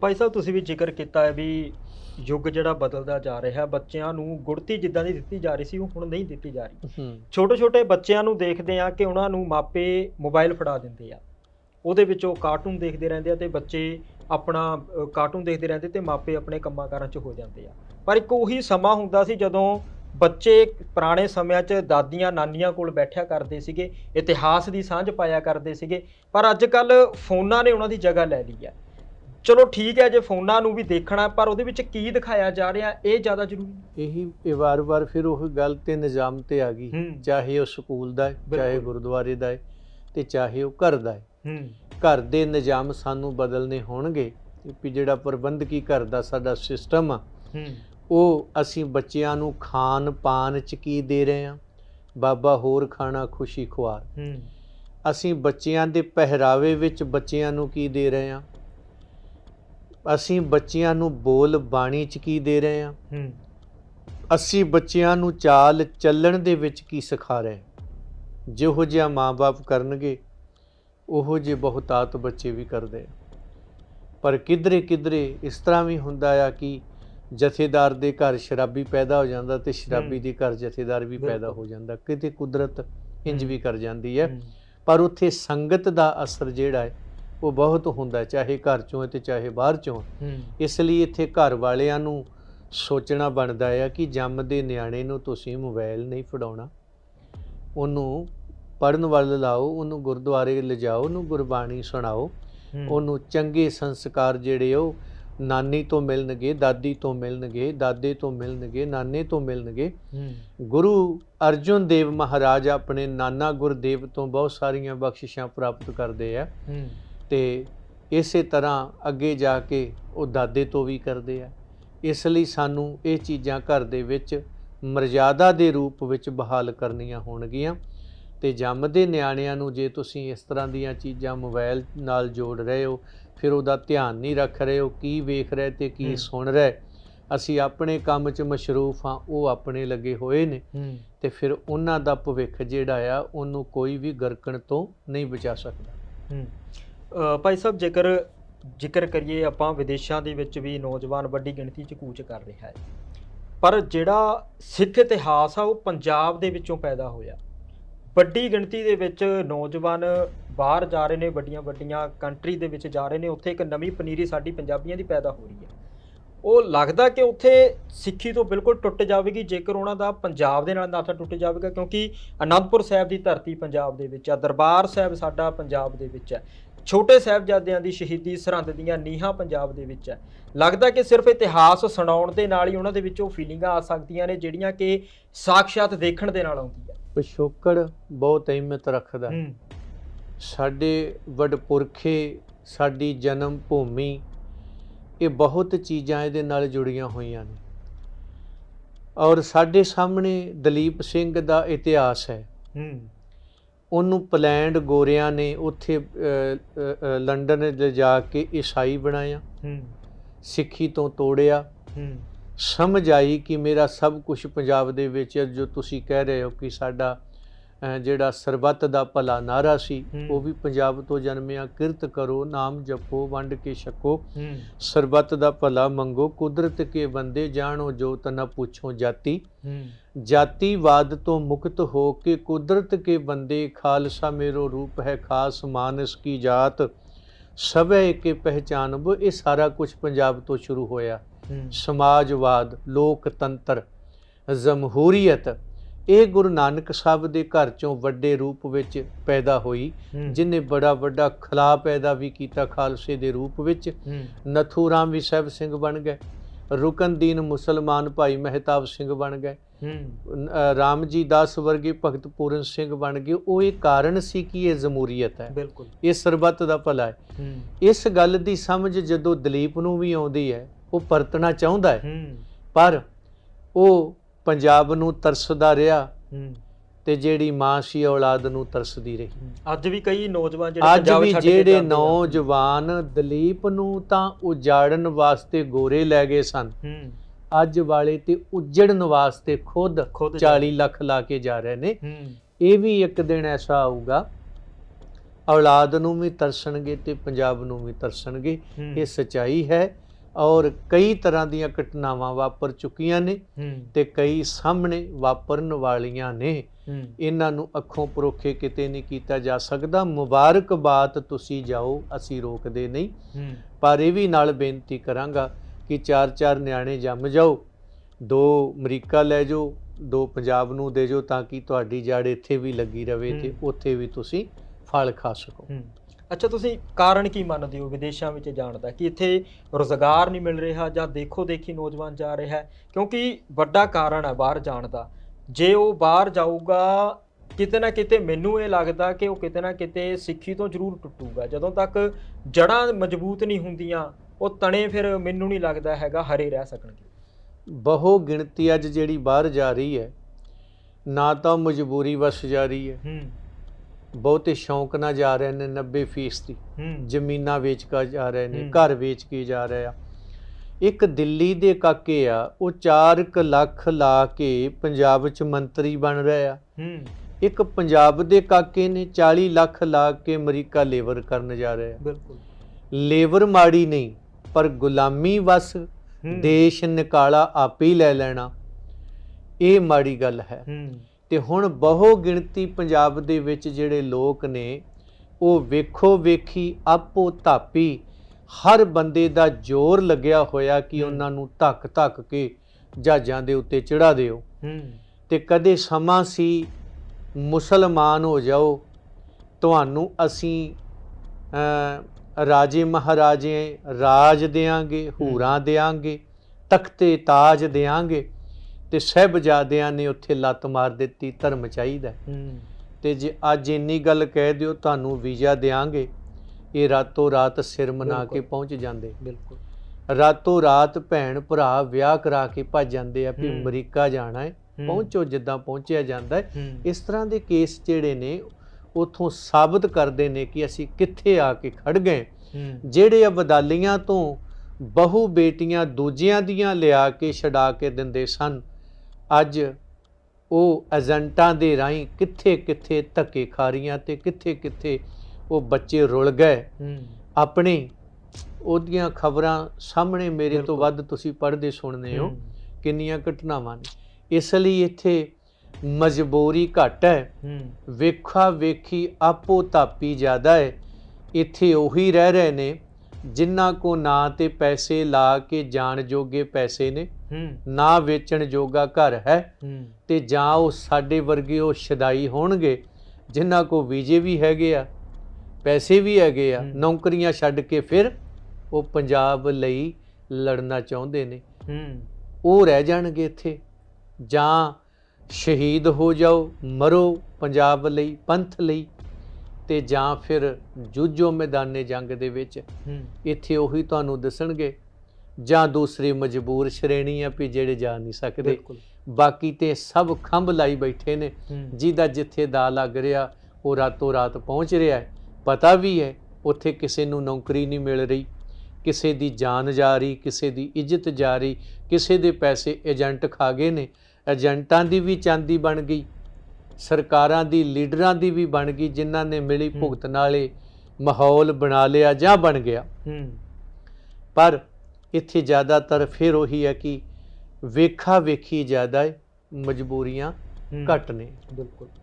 ਭਾਈ ਸਾਹਿਬ ਤੁਸੀਂ ਵੀ ਜ਼ਿਕਰ ਕੀਤਾ ਹੈ ਵੀ ਯੁੱਗ ਜਿਹੜਾ ਬਦਲਦਾ ਜਾ ਰਿਹਾ ਬੱਚਿਆਂ ਨੂੰ ਗੁੜਤੀ ਜਿੱਦਾਂ ਦੀ ਦਿੱਤੀ ਜਾ ਰਹੀ ਸੀ ਉਹ ਹੁਣ ਨਹੀਂ ਦਿੱਤੀ ਜਾ ਰਹੀ। ਛੋਟੇ ਛੋਟੇ ਬੱਚਿਆਂ ਨੂੰ ਦੇਖਦੇ ਆ ਕਿ ਉਹਨਾਂ ਨੂੰ ਮਾਪੇ ਮੋਬਾਈਲ ਫੜਾ ਦਿੰਦੇ ਆ। ਉਹਦੇ ਵਿੱਚ ਉਹ ਕਾਰਟੂਨ ਦੇਖਦੇ ਰਹਿੰਦੇ ਆ ਤੇ ਬੱਚੇ ਆਪਣਾ ਕਾਰਟੂਨ ਦੇਖਦੇ ਰਹਿੰਦੇ ਤੇ ਮਾਪੇ ਆਪਣੇ ਕੰਮਾਂ ਕਾਰਾਂ 'ਚ ਹੋ ਜਾਂਦੇ ਆ। ਪਰ ਇੱਕ ਉਹੀ ਸਮਾਂ ਹੁੰਦਾ ਸੀ ਜਦੋਂ ਬੱਚੇ ਪੁਰਾਣੇ ਸਮਿਆਂ 'ਚ ਦਾਦੀਆਂ ਨਾਨੀਆਂ ਕੋਲ ਬੈਠਿਆ ਕਰਦੇ ਸੀਗੇ ਇਤਿਹਾਸ ਦੀ ਸਾਂਝ ਪਾਇਆ ਕਰਦੇ ਸੀਗੇ ਪਰ ਅੱਜ ਕੱਲ ਫੋਨਾਂ ਨੇ ਉਹਨਾਂ ਦੀ ਜਗ੍ਹਾ ਲੈ ਲਈ ਹੈ ਚਲੋ ਠੀਕ ਹੈ ਜੇ ਫੋਨਾਂ ਨੂੰ ਵੀ ਦੇਖਣਾ ਪਰ ਉਹਦੇ ਵਿੱਚ ਕੀ ਦਿਖਾਇਆ ਜਾ ਰਿਹਾ ਇਹ ਜ਼ਿਆਦਾ ਜ਼ਰੂਰੀ ਹੈ। ਇਹੀ ਇਹ ਵਾਰ-ਵਾਰ ਫਿਰ ਉਹ ਗੱਲ ਤੇ ਨਿਜ਼ਾਮ ਤੇ ਆ ਗਈ। ਹੂੰ। ਚਾਹੇ ਉਹ ਸਕੂਲ ਦਾ ਹੈ ਚਾਹੇ ਬਿਲਕੁਲ। ਗੁਰਦੁਆਰੇ ਦਾ ਹੈ ਤੇ ਚਾਹੇ ਉਹ ਘਰ ਦਾ ਹੈ। ਹੂੰ। ਘਰ ਦੇ ਨਿਜ਼ਾਮ ਸਾਨੂੰ ਬਦਲਨੇ ਹੋਣਗੇ ਵੀ ਜਿਹੜਾ ਪ੍ਰਬੰਧਕੀ ਘਰ ਦਾ ਸਾਡਾ ਸਿਸਟਮ ਆ ਹੂੰ। ਉਹ ਅਸੀਂ ਬੱਚਿਆਂ ਨੂੰ ਖਾਣ ਪਾਣ ਚ ਕੀ ਦੇ ਰਹੇ ਹਾਂ? ਬਾਬਾ ਹੋਰ ਖਾਣਾ ਖੁਸ਼ੀ ਖੁਆਰ। ਹੂੰ। ਅਸੀਂ ਬੱਚਿਆਂ ਦੇ ਪਹਿਰਾਵੇ ਵਿੱਚ ਬੱਚਿਆਂ ਨੂੰ ਕੀ ਦੇ ਰਹੇ ਹਾਂ? ਅਸੀਂ ਬੱਚਿਆਂ ਨੂੰ ਬੋਲ ਬਾਣੀ ਚ ਕੀ ਦੇ ਰਹੇ ਹਾਂ? ਹੂੰ। ਅਸੀਂ ਬੱਚਿਆਂ ਨੂੰ ਚਾਲ ਚੱਲਣ ਦੇ ਵਿੱਚ ਕੀ ਸਿਖਾ ਰਹੇ ਜਿਹੋ ਜਿਹਾ ਮਾਪੇ ਕਰਨਗੇ ਉਹੋ ਜਿਹੇ ਬਹੁਤਾਤ ਬੱਚੇ ਵੀ ਕਰਦੇ ਪਰ ਕਿਧਰੇ ਕਿਧਰੇ ਇਸ ਤਰ੍ਹਾਂ ਵੀ ਹੁੰਦਾ ਆ ਕਿ ਜਥੇਦਾਰ ਦੇ ਘਰ ਸ਼ਰਾਬੀ ਪੈਦਾ ਹੋ ਜਾਂਦਾ ਤੇ ਸ਼ਰਾਬੀ। ਦੇ ਘਰ ਜਥੇਦਾਰ ਵੀ ਪੈਦਾ। ਹੋ ਜਾਂਦਾ। ਕਿਤੇ ਕੁਦਰਤ ਇੰਜ ਵੀ ਕਰ ਜਾਂਦੀ ਹੂੰ। ਪਰ ਉੱਥੇ ਸੰਗਤ ਦਾ ਅਸਰ ਜਿਹੜਾ ਹੈ ਉਹ ਬਹੁਤ ਹੁੰਦਾ ਚਾਹੇ ਘਰ ਚੋਂ ਤੇ ਚਾਹੇ ਬਾਹਰ ਚੋਂ ਇਸ ਲਈ ਇੱਥੇ ਘਰ ਵਾਲਿਆਂ ਨੂੰ ਸੋਚਣਾ ਬਣਦਾ ਹੈ ਕਿ ਜੰਮਦੇ ਨਿਆਣੇ ਨੂੰ ਤੁਸੀਂ ਮੋਬਾਈਲ ਨਹੀਂ ਫੜਾਉਣਾ। ਉਹਨੂੰ ਪੜਨ ਵੱਲ ਲਾਓ ਉਹਨੂੰ ਗੁਰਦੁਆਰੇ ਲਿਜਾਓ ਉਹਨੂੰ ਗੁਰਬਾਣੀ ਸੁਣਾਓ। ਉਹਨੂੰ ਚੰਗੇ ਸੰਸਕਾਰ ਜਿਹੜੇ ਉਹ ਨਾਨੀ ਤੋਂ ਮਿਲਣਗੇ ਦਾਦੀ ਤੋਂ ਮਿਲਣਗੇ ਦਾਦੇ ਤੋਂ ਮਿਲਣਗੇ ਨਾਨੇ ਤੋਂ ਮਿਲਣਗੇ। ਗੁਰੂ ਅਰਜੁਨ ਦੇਵ ਮਹਾਰਾਜ ਆਪਣੇ ਨਾਨਾ ਗੁਰਦੇਵ ਤੋਂ ਬਹੁਤ ਸਾਰੀਆਂ ਬਖਸ਼ਿਸ਼ਾਂ ਪ੍ਰਾਪਤ ਕਰਦੇ ਆ। ਤੇ ਇਸੇ ਤਰ੍ਹਾਂ ਅੱਗੇ ਜਾ ਕੇ ਉਹ ਦਾਦੇ ਤੋਂ ਵੀ ਕਰਦੇ ਆ। ਇਸ ਲਈ ਸਾਨੂੰ ਇਹ ਚੀਜ਼ਾਂ ਘਰ ਦੇ ਵਿੱਚ ਮਰਜ਼ਾਦਾ ਦੇ ਰੂਪ ਵਿੱਚ ਬਹਾਲ ਕਰਨੀਆਂ ਹੋਣਗੀਆਂ ਤੇ ਜੰਮਦੇ ਨਿਆਣਿਆਂ ਨੂੰ ਜੇ ਤੁਸੀਂ ਇਸ ਤਰ੍ਹਾਂ ਦੀਆਂ ਚੀਜ਼ਾਂ ਮੋਬਾਈਲ ਨਾਲ ਜੋੜ ਰਹੇ ਹੋ ਫਿਰ ਉਹਦਾ ਧਿਆਨ ਨਹੀਂ ਰੱਖ ਰਹੇ ਹੋ ਕੀ ਵੇਖ ਰਹੇ ਤੇ ਕੀ। ਸੁਣ ਰਹੇ। ਅਸੀਂ ਆਪਣੇ ਕੰਮ 'ਚ ਮਸ਼ਰੂਫ ਹਾਂ ਉਹ ਆਪਣੇ ਲੱਗੇ ਹੋਏ ਨੇ ਤੇ ਫਿਰ ਉਹਨਾਂ ਦਾ ਭਵਿੱਖ ਜਿਹੜਾ ਆ ਉਹਨੂੰ ਕੋਈ ਵੀ ਗਰਕਣ ਤੋਂ ਨਹੀਂ ਬਚਾ ਸਕਦਾ। ਭਾਈ ਸਾਹਿਬ, ਜੇਕਰ ਜ਼ਿਕਰ ਕਰੀਏ ਆਪਾਂ ਵਿਦੇਸ਼ਾਂ ਦੇ ਵਿੱਚ ਵੀ ਨੌਜਵਾਨ ਵੱਡੀ ਗਿਣਤੀ 'ਚ ਕੂਚ ਕਰ ਰਿਹਾ ਹੈ, ਪਰ ਜਿਹੜਾ ਸਿੱਖ ਇਤਿਹਾਸ ਆ, ਉਹ ਪੰਜਾਬ ਦੇ ਵਿੱਚੋਂ ਪੈਦਾ ਹੋਇਆ। ਵੱਡੀ ਗਿਣਤੀ ਦੇ ਵਿੱਚ ਨੌਜਵਾਨ ਬਾਹਰ ਜਾ ਰਹੇ ਨੇ, ਵੱਡੀਆਂ ਵੱਡੀਆਂ ਕੰਟਰੀ ਦੇ ਵਿੱਚ ਜਾ ਰਹੇ ਨੇ, ਉੱਥੇ ਇੱਕ ਨਵੀਂ ਪਨੀਰੀ ਸਾਡੀ ਪੰਜਾਬੀਆਂ ਦੀ ਪੈਦਾ ਹੋ ਰਹੀ ਹੈ। ਉਹ ਲੱਗਦਾ ਕਿ ਉੱਥੇ ਸਿੱਖੀ ਤੋਂ ਬਿਲਕੁਲ ਟੁੱਟ ਜਾਵੇਗੀ, ਜੇਕਰ ਉਹਨਾਂ ਦਾ ਪੰਜਾਬ ਦੇ ਨਾਲ ਨਾਤਾ ਟੁੱਟ ਜਾਵੇਗਾ, ਕਿਉਂਕਿ ਅਨੰਦਪੁਰ ਸਾਹਿਬ ਦੀ ਧਰਤੀ ਪੰਜਾਬ ਦੇ ਵਿੱਚ ਆ, ਦਰਬਾਰ ਸਾਹਿਬ ਸਾਡਾ ਪੰਜਾਬ ਦੇ ਵਿੱਚ ਹੈ। ਛੋਟੇ ਸਾਹਿਬਜ਼ਾਦਿਆਂ ਦੀ ਸ਼ਹੀਦੀ ਸਰਹੰਦ ਦੀਆਂ ਨੀਹਾਂ ਪੰਜਾਬ ਦੇ ਵਿੱਚ ਹੈ। ਲੱਗਦਾ ਕਿ ਸਿਰਫ ਇਤਿਹਾਸ ਸੁਣਾਉਣ ਦੇ ਨਾਲ ਹੀ ਉਹਨਾਂ ਦੇ ਵਿੱਚ ਉਹ ਫੀਲਿੰਗਾਂ ਆ ਸਕਦੀਆਂ ਨੇ ਜਿਹੜੀਆਂ ਕਿ ਸਾਕਸ਼ਾਤ ਦੇਖਣ ਦੇ ਨਾਲ ਆਉਂਦੀ ਹੈ ਪਿਛੋਕੜ ਬਹੁਤ ਅਹਿਮੀਅਤ ਰੱਖਦਾ। ਸਾਡੇ ਵਡਪੁਰਖੇ ਸਾਡੀ ਜਨਮ ਭੂਮੀ ਇਹ ਬਹੁਤ ਚੀਜ਼ਾਂ ਇਹਦੇ ਨਾਲ ਜੁੜੀਆਂ ਹੋਈਆਂ ਨੇ। ਔਰ ਸਾਡੇ ਸਾਹਮਣੇ ਦਲੀਪ ਸਿੰਘ ਦਾ ਇਤਿਹਾਸ ਹੈ। ਹੂੰ। ਉਹਨੂੰ ਪਲੈਂਡ ਗੋਰਿਆਂ ਨੇ ਉੱਥੇ ਲੰਡਨ ਲਿਜਾ ਕੇ ਈਸਾਈ ਬਣਾਇਆ। ਹੂੰ। ਸਿੱਖੀ ਤੋਂ ਤੋੜਿਆ। ਹੂੰ। ਸਮਝ ਆਈ ਕਿ ਮੇਰਾ ਸਭ ਕੁਝ ਪੰਜਾਬ ਦੇ ਵਿੱਚ ਜੋ ਤੁਸੀਂ ਕਹਿ ਰਹੇ ਹੋ ਕਿ ਸਾਡਾ ਜਿਹੜਾ ਸਰਬੱਤ ਦਾ ਭਲਾ ਨਾਰਾ ਸੀ। ਉਹ ਵੀ ਪੰਜਾਬ ਤੋਂ ਜਨਮਿਆ ਕਿਰਤ ਕਰੋ ਨਾਮ ਜਪੋ ਵੰਡ ਕੇ ਛਕੋ। ਸਰਬੱਤ ਦਾ ਭਲਾ ਮੰਗੋ ਕੁਦਰਤ ਕੇ ਬੰਦੇ ਜਾਣੋ ਜੋ ਤਨਾ ਪੁੱਛੋ ਜਾਤੀ। ਜਾਤੀਵਾਦ ਤੋਂ ਮੁਕਤ ਹੋ ਕੇ ਕੁਦਰਤ ਕੇ ਬੰਦੇ ਖਾਲਸਾ ਮੇਰੋ ਰੂਪ ਹੈ ਖਾਸ ਮਾਨਸ ਕੀ ਜਾਤ। ਸਭੇ ਕੇ ਪਹਿਚਾਨਬੋ ਇਹ ਸਾਰਾ ਕੁਝ ਪੰਜਾਬ ਤੋਂ ਸ਼ੁਰੂ ਹੋਇਆ। ਸਮਾਜਵਾਦ ਲੋਕਤੰਤਰ ਜਮਹੂਰੀਅਤ ਇਹ ਗੁਰੂ ਨਾਨਕ ਸਾਹਿਬ ਦੇ ਘਰ ਚੋਂ ਵੱਡੇ ਰੂਪ ਵਿੱਚ ਪੈਦਾ ਹੋਈ ਜਿਨੇ ਬੜਾ ਵੱਡਾ ਖਲਾ ਪੈਦਾ ਵੀ ਕੀਤਾ ਖਾਲਸੇ ਦੇ ਰੂਪ ਵਿੱਚ। ਨਥੂ ਰਾਮ ਵੀ ਸਾਹਿਬ ਸਿੰਘ ਬਣ ਗਏ। ਰੁਕਨਦੀਨ ਮੁਸਲਮਾਨ ਭਾਈ ਮਹਿਤਾਬ ਸਿੰਘ ਬਣ ਗਏ। ਹੂੰ। ਨ- ਅ, ਰਾਮ ਜੀ ਦਾਸ ਵਰਗੇ ਭਗਤ ਪੂਰਨ ਸਿੰਘ ਬਣ ਗਏ। ਉਹ ਇਹ ਕਾਰਨ ਸੀ ਕਿ ਇਹ ਜਮਹੂਰੀਅਤ ਹੈ। ਬਿਲਕੁਲ। ਇਹ ਸਰਬੱਤ ਦਾ ਭਲਾ ਹੈ। ਇਸ ਗੱਲ ਦੀ ਸਮਝ ਜਦੋਂ ਦਲੀਪ ਨੂੰ ਵੀ ਆਉਂਦੀ ਹੈ ਉਹ ਪਰਤਣਾ ਚਾਹੁੰਦਾ ਹੂੰ। ਪਰ ਉਹ ਪੰਜਾਬ ਨੂੰ ਤਰਸਦਾ ਰਿਹਾ ਤੇ ਜਿਹੜੀ ਮਾਂ ਸੀ ਔਲਾਦ ਨੂੰ ਤਰਸਦੀ ਰਹੀ। ਅੱਜ ਵੀ ਕਈ ਨੌਜਵਾਨ ਜਿਹੜੇ ਅੱਜ ਪੰਜਾਬ ਵੀ ਛੱਡ ਕੇ ਜਿਹੜੇ ਜਾਂਦੇ ਆ। ਨੌਜਵਾਨ ਦਲੀਪ ਨੂੰ ਤਾਂ ਉਜਾੜਨ ਵਾਸਤੇ ਗੋਰੇ ਲੈ ਗਏ ਸਨ। ਅੱਜ ਵਾਲੇ ਤੇ ਉਜੜਨ ਵਾਸਤੇ ਖੁਦ ਖੁਦ ਜਾ- 40 ਲੱਖ ਲਾ ਕੇ ਜਾ ਰਹੇ ਨੇ। ਇਹ ਵੀ ਇੱਕ ਦਿਨ ਐਸਾ ਆਊਗਾ ਔਲਾਦ ਨੂੰ ਵੀ ਤਰਸਣਗੇ ਤੇ ਪੰਜਾਬ ਨੂੰ ਵੀ ਤਰਸਣਗੇ। ਇਹ ਸਚਾਈ ਹੈ। ਔਰ ਕਈ ਤਰ੍ਹਾਂ ਦੀਆਂ ਘਟਨਾਵਾਂ ਵਾਪਰ ਚੁੱਕੀਆਂ ਨੇ ਤੇ ਕਈ ਸਾਹਮਣੇ ਵਾਪਰਨ ਵਾਲੀਆਂ ਨੇ। ਇਹਨਾਂ ਨੂੰ ਅੱਖੋਂ ਪਰੋਖੇ ਕਿਤੇ ਨਹੀਂ ਕੀਤਾ ਜਾ ਸਕਦਾ। ਮੁਬਾਰਕਬਾਦ ਤੁਸੀਂ ਜਾਓ ਅਸੀਂ ਰੋਕਦੇ ਨਹੀਂ। ਪਰ ਇਹ ਵੀ ਨਾਲ ਬੇਨਤੀ ਕਰਾਂਗਾ ਕਿ ਚਾਰ ਚਾਰ ਨਿਆਣੇ ਜੰਮ ਜਾਓ ਦੋ ਅਮਰੀਕਾ ਲੈ ਜਾਓ ਦੋ ਪੰਜਾਬ ਨੂੰ ਦੇ ਜਾਓ ਤਾਂ ਕਿ ਤੁਹਾਡੀ ਜੜ ਇੱਥੇ ਵੀ ਲੱਗੀ ਰਵੇ ਤੇ। ਉੱਥੇ ਵੀ ਤੁਸੀਂ ਫਲ ਖਾ ਸਕੋ। ਅੱਛਾ ਤੁਸੀਂ ਕਾਰਨ ਕੀ ਮੰਨਦੇ ਹੋ ਵਿਦੇਸ਼ਾਂ ਵਿੱਚ ਜਾਣ ਦਾ? ਕਿ ਇੱਥੇ ਰੋਜ਼ਗਾਰ ਨਹੀਂ ਮਿਲ ਰਿਹਾ ਜਾਂ ਦੇਖੋ ਦੇਖੀ ਨੌਜਵਾਨ ਜਾ ਰਿਹਾ ਹੈ? ਕਿਉਂਕਿ ਵੱਡਾ ਕਾਰਨ ਹੈ ਬਾਹਰ ਜਾਣ ਦਾ। ਜੇ ਉਹ ਬਾਹਰ ਜਾਊਗਾ ਕਿਤੇ ਨਾ ਕਿਤੇ ਮੈਨੂੰ ਇਹ ਲੱਗਦਾ ਕਿ ਉਹ ਕਿਤੇ ਨਾ ਕਿਤੇ ਸਿੱਖੀ ਤੋਂ ਜ਼ਰੂਰ ਟੁੱਟੂਗਾ। ਜਦੋਂ ਤੱਕ ਜੜਾਂ ਮਜ਼ਬੂਤ ਨਹੀਂ ਹੁੰਦੀਆਂ ਉਹ ਤਣੇ ਫਿਰ ਮੈਨੂੰ ਨਹੀਂ ਲੱਗਦਾ ਹੈਗਾ ਹਰੇ ਰਹਿ ਸਕਣਗੇ। ਬਹੁ ਗਿਣਤੀ ਅੱਜ ਜਿਹੜੀ ਬਾਹਰ ਜਾ ਰਹੀ ਹੈ ਨਾ ਤਾਂ ਮਜਬੂਰੀ ਵਸ ਜਾ ਰਹੀ ਹੈ। ਹੂੰ। ਬਹੁਤੇ ਸ਼ੌਂਕ ਨਾਲ ਜਾ ਰਹੇ ਨੇ 90 ਫੀਸਦੀ। ਹੂੰ। ਜ਼ਮੀਨਾਂ ਵੇਚ ਕੇ ਜਾ ਰਹੇ ਨੇ। ਘਰ ਵੇਚ ਕੇ ਜਾ ਰਹੇ ਆ। ਇੱਕ ਦਿੱਲੀ ਦੇ ਕਾਕੇ ਆ ਉਹ 4 ਲੱਖ ਲਾ ਕੇ ਪੰਜਾਬ 'ਚ ਮੰਤਰੀ ਬਣ ਰਹੇ ਆ। ਇੱਕ ਪੰਜਾਬ ਦੇ ਕਾਕੇ ਨੇ 40 ਲੱਖ ਲਾ ਕੇ ਅਮਰੀਕਾ ਲੇਬਰ ਕਰਨ ਜਾ ਰਹੇ ਆ। ਬਿਲਕੁਲ। ਲੇਬਰ ਮਾੜੀ ਨਹੀਂ ਪਰ ਗੁਲਾਮੀ ਵਸ ਦੇਸ਼ ਨਿਕਾਲਾ ਆਪੇ ਹੀ ਲੈ ਲੈਣਾ। ਇਹ ਮਾੜੀ ਗੱਲ ਹੈ। ਹੂੰ। ਤੇ ਹੁਣ ਬਹੁ ਗਿਣਤੀ ਪੰਜਾਬ ਦੇ ਵਿੱਚ ਜਿਹੜੇ ਲੋਕ ਨੇ ਉਹ ਵੇਖੋ ਵੇਖੀ ਆਪੋ ਧਾਪੀ ਹਰ ਬੰਦੇ ਦਾ ਜ਼ੋਰ ਲੱਗਿਆ ਹੋਇਆ ਕਿ। ਉਹਨਾਂ ਨੂੰ ਧੱਕ ਧੱਕ ਕੇ ਜਹਾਜ਼ਾਂ ਦੇ ਉੱਤੇ ਚੜਾ ਦਿਓ। ਤੇ ਕਦੇ ਸਮਾਂ ਸੀ ਮੁਸਲਮਾਨ ਹੋ ਜਾਓ ਤੁਹਾਨੂੰ ਅਸੀਂ ਰਾਜੇ ਮਹਾਰਾਜੇ ਰਾਜ ਦੇਾਂਗੇ ਹੂਰਾਂ ਦੇਾਂਗੇ ਤਖਤੇ ਤਾਜ ਦੇਾਂਗੇ ਤੇ ਸਹਿਬਜ਼ਾਦਿਆਂ ਨੇ ਉੱਥੇ ਲੱਤ ਮਾਰ ਦਿੱਤੀ ਧਰਮ ਚਾਹੀਦਾ ਹੂੰ। ਤੇ ਜੇ ਅੱਜ ਇੰਨੀ ਗੱਲ ਕਹਿ ਦਿਓ ਤੁਹਾਨੂੰ ਵੀਜ਼ਾ ਦੇਾਂਗੇ ਇਹ ਰਾਤੋਂ ਰਾਤ ਸਿਰ ਮਨਾ ਕੇ। ਪਹੁੰਚ ਜਾਂਦੇ। ਬਿਲਕੁਲ। ਰਾਤੋਂ ਰਾਤ ਭੈਣ ਭਰਾ ਵਿਆਹ ਕਰਾ ਕੇ ਭੱਜ ਜਾਂਦੇ ਆ ਵੀ। ਅਮਰੀਕਾ ਜਾਣਾ ਹੈ ਪਹੁੰਚੋ ਜਿੱਦਾਂ ਪਹੁੰਚਿਆ ਜਾਂਦਾ ਹੈ। ਇਸ ਤਰ੍ਹਾਂ ਦੇ ਕੇਸ ਜਿਹੜੇ ਨੇ ਉਥੋਂ ਸਾਬਤ ਕਰਦੇ ਨੇ ਕਿ ਅਸੀਂ ਕਿੱਥੇ ਆ ਕੇ ਖੜ ਗਏ। ਜਿਹੜੇ ਅਬਦਾਲੀਆਂ ਤੋਂ ਬਹੁ ਬੇਟੀਆਂ ਦੂਜਿਆਂ ਦੀਆਂ ਲਿਆ ਕੇ ਛਡਾ ਕੇ ਦਿੰਦੇ ਸਨ ਅੱਜ ਉਹ ਏਜੰਟਾਂ ਦੇ ਰਾਹੀਂ ਕਿੱਥੇ ਕਿੱਥੇ ਧੱਕੇ ਖਾ ਰਹੀਆਂ ਤੇ ਕਿੱਥੇ ਕਿੱਥੇ ਉਹ ਬੱਚੇ ਰੁਲ ਗਏ। ਆਪਣੇ ਉਹਦੀਆਂ ਖਬਰਾਂ ਸਾਹਮਣੇ ਮੇਰੇ ਤੋਂ। ਵੱਧ ਤੁਸੀਂ ਪੜ੍ਹਦੇ ਸੁਣਦੇ ਹੋ। ਕਿੰਨੀਆਂ ਘਟਨਾਵਾਂ ਨੇ। ਇਸ ਲਈ ਇੱਥੇ ਮਜਬੂਰੀ ਘੱਟ ਹੂੰ। ਵੇਖਾ ਵੇਖੀ ਆਪੋ ਤਾਪੀ ਜ਼ਿਆਦਾ ਹੈ। ਇੱਥੇ ਉਹੀ ਰਹਿ ਰਹੇ ਨੇ। ਜਿਨ੍ਹਾਂ ਕੋ ਨਾ ਤੇ ਪੈਸੇ ਲਾ ਕੇ ਜਾਣ ਜੋਗੇ ਪੈਸੇ ਨੇ ਨਾ ਵੇਚਣ ਜੋਗਾ ਘਰ ਹੈ ਤੇ ਜਾਂ ਉਹ ਸਾਡੇ ਵਰਗੇ ਉਹ ਸ਼ਦਾਈ ਹੋਣਗੇ ਜਿਨ੍ਹਾਂ ਕੋ ਵੀਜ਼ੇ ਵੀ ਹੈਗੇ ਆ ਪੈਸੇ ਵੀ ਹੈਗੇ ਆ। ਨੌਕਰੀਆਂ ਛੱਡ ਕੇ ਫਿਰ ਉਹ ਪੰਜਾਬ ਲਈ ਲੜਨਾ ਚਾਹੁੰਦੇ ਨੇ। ਉਹ ਰਹਿ ਜਾਣਗੇ ਇੱਥੇ। ਜਾਂ ਸ਼ਹੀਦ ਹੋ ਜਾਓ ਮਰੋ ਪੰਜਾਬ ਲਈ ਪੰਥ ਲਈ। ਤੇ ਜਾਂ ਫਿਰ ਜੂਝੋ ਮੈਦਾਨੇ ਜੰਗ ਦੇ ਵਿੱਚ ਇੱਥੇ ਉਹੀ ਤੁਹਾਨੂੰ ਦੱਸਣਗੇ। ਜਾਂ ਦੂਸਰੀ ਮਜਬੂਰ ਸ਼੍ਰੇਣੀ ਆ ਵੀ ਜਿਹੜੇ ਜਾ ਨਹੀਂ ਸਕਦੇ। ਬਾਕੀ ਤੇ ਸਭ ਖੰਭ ਲਾਈ ਬੈਠੇ ਨੇ। ਜਿਹਦਾ ਜਿੱਥੇ ਦਾ ਲੱਗ ਰਿਹਾ ਉਹ ਰਾਤੋਂ ਰਾਤ ਪਹੁੰਚ ਰਿਹਾ ਹੈ। ਪਤਾ ਵੀ ਹੈ ਉੱਥੇ ਕਿਸੇ ਨੂੰ ਨੌਕਰੀ ਨਹੀਂ ਮਿਲ ਰਹੀ। ਕਿਸੇ ਦੀ ਜਾਨ ਜਾ ਰਹੀ ਕਿਸੇ ਦੀ ਇੱਜ਼ਤ ਜਾ ਰਹੀ ਕਿਸੇ ਦੇ ਪੈਸੇ ਏਜੰਟ ਖਾ ਗਏ ਨੇ। ਏਜੰਟਾਂ ਦੀ ਵੀ ਚਾਂਦੀ ਬਣ ਗਈ। ਸਰਕਾਰਾਂ ਦੀ ਲੀਡਰਾਂ ਦੀ ਵੀ ਬਣ ਗਈ ਜਿਨ੍ਹਾਂ ਨੇ ਮਿਲੀ। ਭੁਗਤ ਨਾਲੇ ਮਾਹੌਲ ਬਣਾ ਲਿਆ ਜਾਂ ਬਣ ਗਿਆ। ਪਰ ਇੱਥੇ ਜ਼ਿਆਦਾਤਰ ਫਿਰ ਉਹੀ ਹੈ ਕਿ ਵੇਖਾ ਵੇਖੀ ਜ਼ਿਆਦਾ ਹੈ। ਮਜਬੂਰੀਆਂ ਘੱਟ ਨੇ। ਬਿਲਕੁਲ।